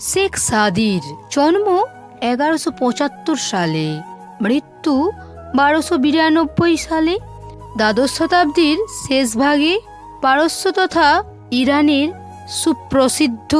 শেখ সাদির জন্ম এগারোশো পঁচাত্তর সালে, মৃত্যু বারোশো বিরানব্বই সালে, দ্বাদশ শতাব্দীর শেষ ভাগে পারস্য তথা ইরানের সুপ্রসিদ্ধ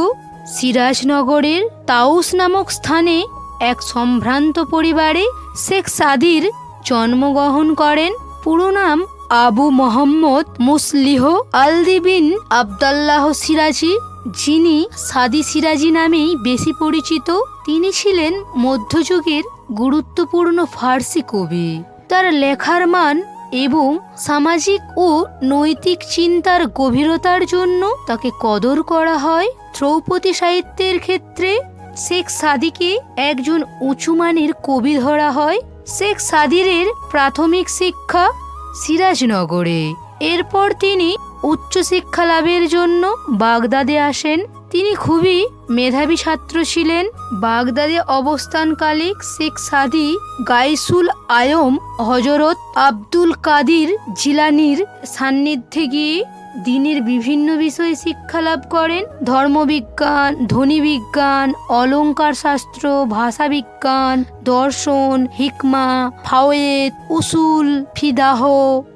সিরাজনগরের তাউস নামক স্থানে এক সম্ভ্রান্ত পরিবারে শেখ সাদির জন্মগ্রহণ করেন। পুরো নাম আবু মোহাম্মদ মুসলিহ আলদিবিন আবদাল্লাহ সিরাজি। যিনি সাদি সিরাজি নামেই বেশি পরিচিত, তিনি ছিলেন মধ্যযুগের গুরুত্বপূর্ণ ফার্সি কবি। তার লেখার মান এবং সামাজিক ও নৈতিক চিন্তার গভীরতার জন্য তাকে কদর করা হয়। দ্রৌপদী সাহিত্যের ক্ষেত্রে শেখ সাদিকে একজন উঁচুমানের কবি ধরা হয়। শেখ সাদিরের প্রাথমিক শিক্ষা সিরাজনগরে। এরপর তিনি উচ্চশিক্ষা লাভের জন্য বাগদাদে আসেন। তিনি খুবই মেধাবী ছাত্র ছিলেন। বাগদাদে অবস্থানকালে শেখ সাদি, গাইসুল আয়ম হজরত আব্দুল কাদির জিলানির সান্নিধ্যে গিয়ে দিনের বিভিন্ন বিষয়ে শিক্ষা লাভ করেন। ধর্মবিজ্ঞান, ধ্বনিবিজ্ঞান অলঙ্কার শাস্ত্র ভাষাবিজ্ঞান, দর্শন, হিকমা ফাওয়েদ উসুল, ফিদাহ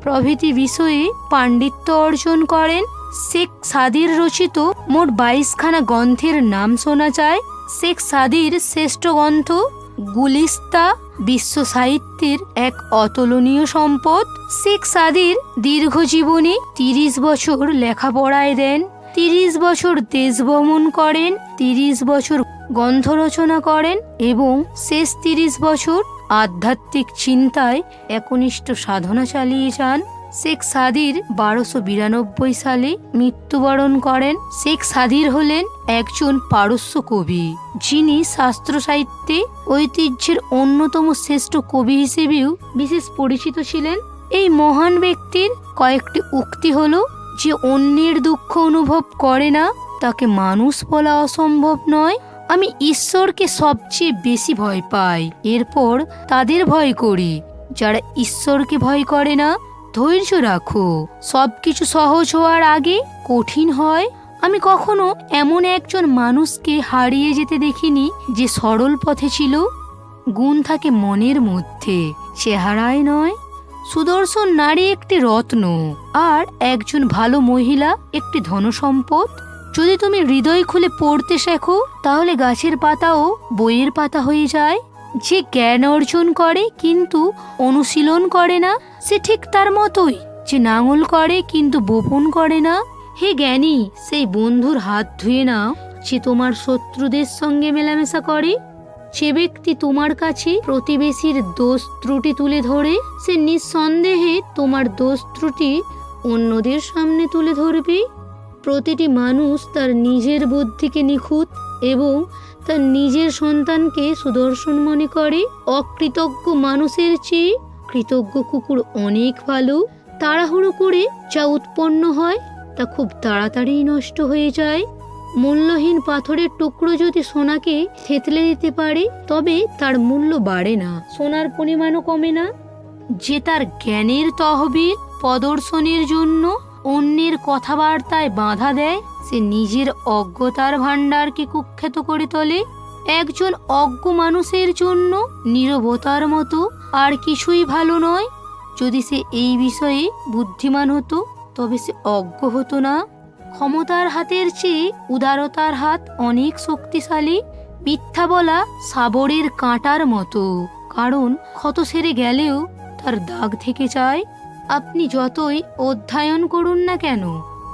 প্রভৃতি বিষয়ে পাণ্ডিত্য অর্জন করেন। শেখ সাদির রচিত মোট বাইশখানা গ্রন্থের নাম শোনা যায়। শেখ সাদির শ্রেষ্ঠ গ্রন্থ গুলিস্তা বিশ্ব সাহিত্যের এক অতুলনীয় সম্পদ। শেখ সাদির দীর্ঘ জীবনে তিরিশ বছর লেখাপড়ায় দেন, তিরিশ বছর দেশ ভ্রমণ করেন, তিরিশ বছর গ্রন্থ রচনা করেন এবং শেষ তিরিশ বছর আধ্যাত্মিক চিন্তায় একনিষ্ঠ সাধনা চালিয়ে যান। শেখ সাদির বারোশো বিরানব্বই সালে মৃত্যুবরণ করেন। শেখ সাদির হলেন একজন পারস্য কবি, যিনি শাস্ত্র সাহিত্যে ঐতিহ্যের অন্যতম শ্রেষ্ঠ কবি হিসেবেও বিশেষ পরিচিত ছিলেন। এই মহান ব্যক্তির কয়েকটি উক্তি হলো, যে অন্যের দুঃখ অনুভব করে না, তাকে মানুষ বলা অসম্ভব নয়। আমি ঈশ্বরকে সবচেয়ে বেশি ভয় পাই, এরপর তাদের ভয় করি। যারা ঈশ্বরকে ভয় করে না ধৈর্য রাখো। সবকিছু সহজ হওয়ার আগে কঠিন হয়। আমি কখনো এমন একজন মানুষকে হারিয়ে যেতে দেখিনি যে সরল পথে ছিল। গুণ থাকে মনের মধ্যে, চেহারায় নয়। সুদর্শন নারী একটি রত্ন, আর একজন ভালো মহিলা একটি ধনসম্পদ। যদি তুমি হৃদয় খুলে পড়তে শেখো, তাহলে গাছের পাতাও বইয়ের পাতা হয়ে যায়। যে জ্ঞান অর্জন করে কিন্তু অনুশীলন করে না, সে ঠিক তার মতোই। যে নাঙল করে কিন্তু বপন করে না। হে জ্ঞানী, সেই বন্ধুর হাত ধুয়ে নাও। যে তোমার শত্রুদের সঙ্গে মেলামেশা করে, যে ব্যক্তি তোমার কাছে প্রতিবেশীর দোষ ত্রুটি তুলে ধরে, সে নিঃসন্দেহে তোমার দোষ ত্রুটি অন্যদের সামনে তুলে ধরবে। প্রতিটি মানুষ তার নিজের বুদ্ধিকে নিখুঁত এবং তার নিজের সন্তানকে সুদর্শন মনে করে। অকৃতজ্ঞ মানুষের চেয়ে কৃতজ্ঞ কুকুর অনেক ভালো। তাড়াহুড়ো করে যা উৎপন্ন হয় তা খুব তাড়াতাড়ি নষ্ট হয়ে যায়। মূল্যহীন পাথরের টুকরো যদি সোনাকে থেতলে দিতে পারে, তবে তার মূল্য বাড়ে না, সোনার পরিমাণও কমে না। যে তার জ্ঞানের তহবিল প্রদর্শনের জন্য অন্যের কথাবার্তায় বাধা দেয়, সে নিজের অজ্ঞতার ভাণ্ডারকে কুখ্যাত করে তোলে। একজন অজ্ঞ মানুষের জন্য নীরবতার মতো আর কিছুই ভালো নয়। যদি সে এই বিষয়ে বুদ্ধিমান হতো, তবে সে অজ্ঞ হতো না। ক্ষমতার হাতের চেয়ে উদারতার হাত অনেক শক্তিশালী, মিথ্যা বলা সাবরের কাঁটার মতো। কারণ ক্ষত সেরে গেলেও তার দাগ থেকে যায়। আপনি যতই অধ্যয়ন করুন না কেন,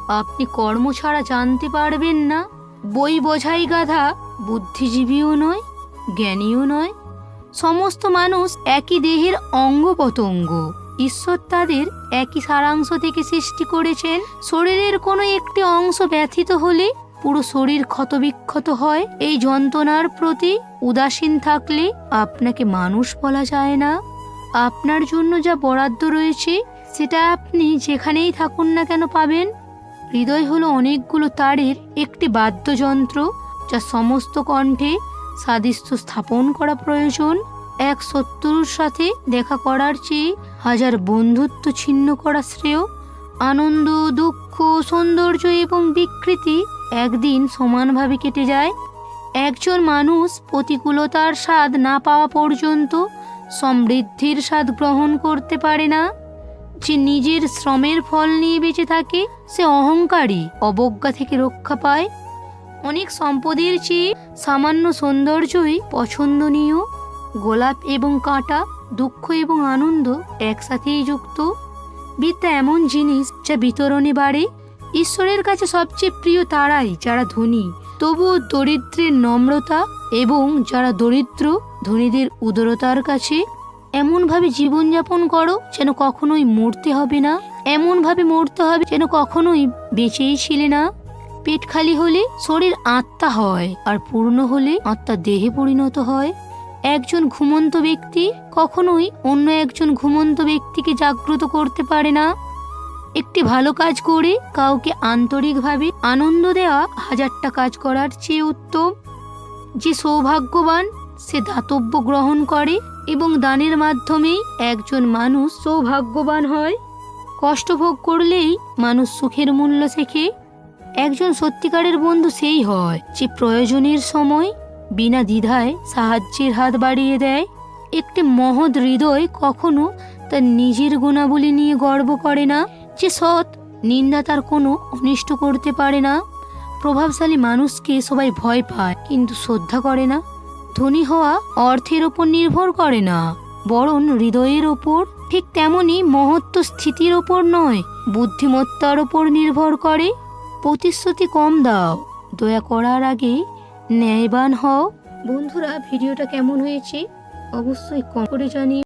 আপনি কর্ম ছাড়া জানতে পারবেন না। বই বোঝাই গাধা বুদ্ধিজীবীও নয়, জ্ঞানীও নয়। সমস্ত মানুষ একই দেহের অঙ্গ পতঙ্গ। ঈশ্বর তাদের একই সারাংশ থেকে সৃষ্টি করেছেন। শরীরের কোনো একটি অংশ ব্যথিত হলে পুরো শরীর ক্ষতবিক্ষত হয়। এই যন্ত্রণার প্রতি উদাসীন থাকলে আপনাকে মানুষ বলা যায় না। আপনার জন্য যা বরাদ্দ রয়েছে সেটা আপনি যেখানেই থাকুন না কেন পাবেন। হৃদয় হলো অনেকগুলো তারের একটি বাদ্যযন্ত্র, যা সমস্ত কণ্ঠে সাদৃশ্য স্থাপন করা প্রয়োজন। এক শত্রুর সাথে দেখা করার চেয়ে হাজার বন্ধুত্ব ছিন্ন করা শ্রেয়। আনন্দ, দুঃখ, সৌন্দর্য এবং বিকৃতি একদিন সমানভাবে কেটে যায়। একজন মানুষ প্রতিকূলতার স্বাদ না পাওয়া পর্যন্ত সমৃদ্ধির স্বাদ গ্রহণ করতে পারে না। যে নিজের শ্রমের ফল নিয়ে বেঁচে থাকে, সে অহংকারী, অবজ্ঞা থেকে রক্ষা পায়। অনেক সম্পদের চেয়ে সামান্য সৌন্দর্যই পছন্দনীয়। গোলাপ এবং কাঁটা, দুঃখ এবং আনন্দ একসাথেই যুক্ত। বিদ্যা এমন জিনিস যা বিতরণে বাড়ে। ঈশ্বরের কাছে সবচেয়ে প্রিয় তারাই যারা ধনী, তবুও দরিদ্রের নম্রতা এবং যারা দরিদ্র, ধনীদের উদারতার কাছে এমনভাবে জীবনযাপন করো যেন কখনোই মরতে হবে না। এমনভাবে মরতে হবে যেন কখনোই বেঁচেই ছিলে না। পেট খালি হলে শরীর আত্মা হয় আর পূর্ণ হলে আত্মা দেহে পরিণত হয়। একজন ঘুমন্ত ব্যক্তি কখনোই অন্য একজন ঘুমন্ত ব্যক্তিকে জাগ্রত করতে পারে না। একটি ভালো কাজ করে কাউকে আন্তরিকভাবে আনন্দ দেওয়া হাজারটা কাজ করার চেয়ে উত্তম। যে সৌভাগ্যবান সে দাতব্য গ্রহণ করে এবং দানের মাধ্যমেই একজন মানুষ সৌভাগ্যবান হয়। কষ্ট ভোগ করলেই মানুষ সুখের মূল্য শেখে। একজন সত্যিকারের বন্ধু সেই হয় যে প্রয়োজনের সময় বিনা দ্বিধায় সাহায্যের হাত বাড়িয়ে দেয়। একটি মহৎ হৃদয় কখনো তার নিজের গুণাবলী নিয়ে গর্ব করে না, যে সৎ নিন্দা তার কোনো অনিষ্ট করতে পারে না। প্রভাবশালী মানুষকে সবাই ভয় পায়, কিন্তু শ্রদ্ধা করে না। ধনী হওয়া অর্থের ওপর নির্ভর করে না, বরং হৃদয়ের ওপর ঠিক তেমনই মহত্ব স্থিতির ওপর নয়, বুদ্ধিমত্তার ওপর নির্ভর করে। প্রতিশ্রুতি কম দাও, দয়া করার আগে ন্যায়বান হও। বন্ধুরা, ভিডিওটা কেমন হয়েছে? অবশ্যই কম করে জানিয়ে